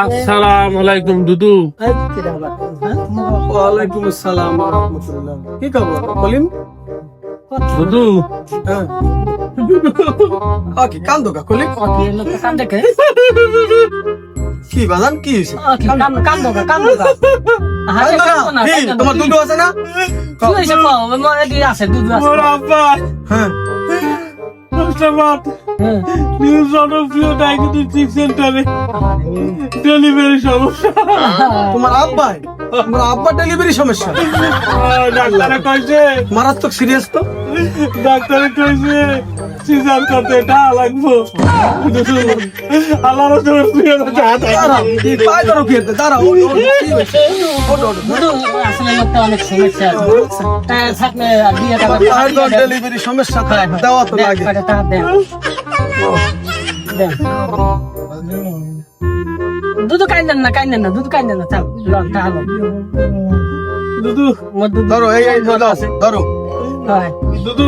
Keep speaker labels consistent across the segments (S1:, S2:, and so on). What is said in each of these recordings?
S1: আসসালামু আলাইকুম দুদু
S2: ওয়ালাইকুম আসসালাম ওয়া রাহমাতুল্লাহ কি খবর কলিম
S1: দুদু
S2: হ্যাঁ কি কান্দো কা কলিম কি বাজান কি হইছে কান্দো না কি তোমার দুধ আছে না
S1: মোর আব্বা
S2: হ্যাঁ
S1: মুস্তাফাত নিউ জনপ্রিয় ডায়াগনস্টিক সেন্টারে। ডেলিভারি সমস্যা।
S2: তোমার আব্বা তোমার আব্বা ডেলিভারি সমস্যা।
S1: ডাক্তারে কইছে।
S2: মারাত্মক সিরিয়াস তো।
S1: ডাক্তারে কইছে সিজার করতে টাকা লাগবো। আল্লাহ রসুলের প্রিয়
S2: দাঁড়াও পায় ধরো কি এতে? দাঁড়াও ওঠ, ওঠ, কি হয়েছে? ওঠ, ওঠ, ওঠ। ডেলিভারি সমস্যা থাকে, দেওয়া তো লাগে।
S3: দুধ কাইন্দেন না কাইন্দেন না দুধ কাইন্দেন না চাল লন তাহলে দুধ
S2: ধরো এই এই ধরো ধরো।
S3: হয়।
S1: দুদু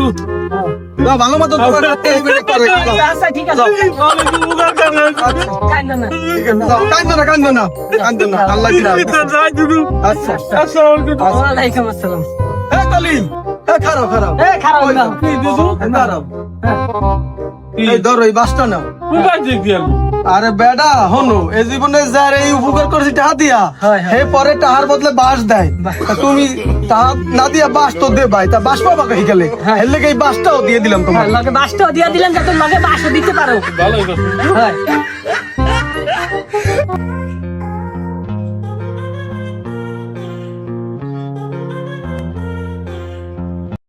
S2: না, ভালো মতো তোমার ডেলিভারি করে
S3: আচ্ছা ঠিক আছে। কাইন্দেন না।
S2: কান্দো না কান্দো না কান্দো না আল্লাহ
S1: দুদু
S2: আচ্ছা
S1: আসসালামু আলাইকুম
S3: আসসালাম।
S2: এ কলিম এ খারাপ খারাপ।
S3: এ খারাপ না।
S1: দুদু
S2: খারাপ।
S3: হ্যাঁ।
S2: এই ধরো এই বাসটা নাও। আরে বেডা হনো এই জীবনে যার এই উপকার করছি টাহা দিয়া।
S3: হয়, হয়।
S2: হে পরে টাহার বদলে বাস দেয়। তা তুমি টাহা না দিয়া বাস তো দে ভাই তা বাস পাবা কাহি গেলে?
S3: হ্যাঁ।
S2: লেগে এই বাসটাও দিয়ে দিলাম তোমার
S3: লাগে লগে বাসটাও দিয়ে দিলেন যাতে লগে বাসও দিতে পারো।
S1: কথা
S3: হয়।